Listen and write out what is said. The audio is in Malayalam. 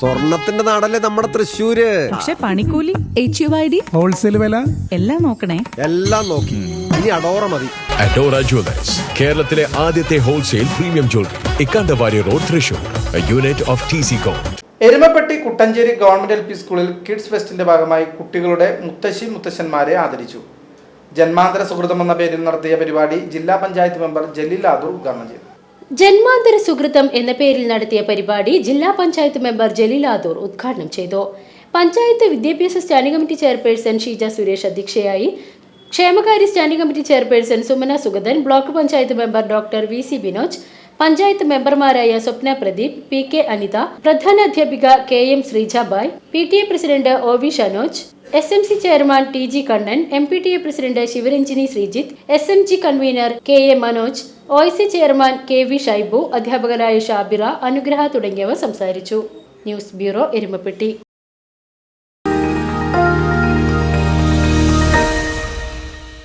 സ്വർണത്തിന്റെ നാടല്ലേ നമ്മുടെ തൃശ്ശൂര്? പക്ഷെ പണിക്കൂലി H U I D wholesale വില? എല്ലാം നോക്കണേ. എല്ലാം നോക്കി. ഇനി അഡോറ മതി. അഡോറ ജുവലേഴ്സ് കേരളത്തിലെ ആദ്യത്തെ wholesale premium jewellery Ikkandavari road Thrissur. Unit of T C Erumapetty Kuttanchery government L P സ്കൂളിൽ കിഡ്സ് ഫെസ്റ്റിന്റെ ഭാഗമായി കുട്ടികളുടെ മുത്തശ്ശി മുത്തശ്ശന്മാരെ ആദരിച്ചു. ജന്മാന്തര സുഹൃതം എന്ന പേരിൽ നടത്തിയ പരിപാടി ജില്ലാ പഞ്ചായത്ത് മെമ്പർ ജലീൽ ആദൂർ ഉദ്ഘാടനം ചെയ്തു. ജന്മാന്തര സുഹൃത്തം എന്ന പേരിൽ നടത്തിയ പരിപാടി ജില്ലാ പഞ്ചായത്ത് മെമ്പർ ജലീലാദൂർ ഉദ്ഘാടനം ചെയ്തു. പഞ്ചായത്ത് വിദ്യാഭ്യാസ standing committee chairperson Sheeja Suresh അധ്യക്ഷയായി. ക്ഷേമകാര്യ standing committee chairperson Sumana Sugathan block panchayat member doctor V C Binoj panchayat മെമ്പർമാരായ സ്വപ്ന പ്രദീപ് പി കെ അനിത പ്രധാന അധ്യാപിക K M Sreejabai P T A president O V Shanoj S M C chairman T G Kannan M P T A president Sivaranjini Sreejith S M G convener K A Manoj O C chairman K V Shaibu അധ്യാപകരായ ഷാബിറ അനുഗ്രഹ തുടങ്ങിയവർ സംസാരിച്ചു. News bureau Erumapetty.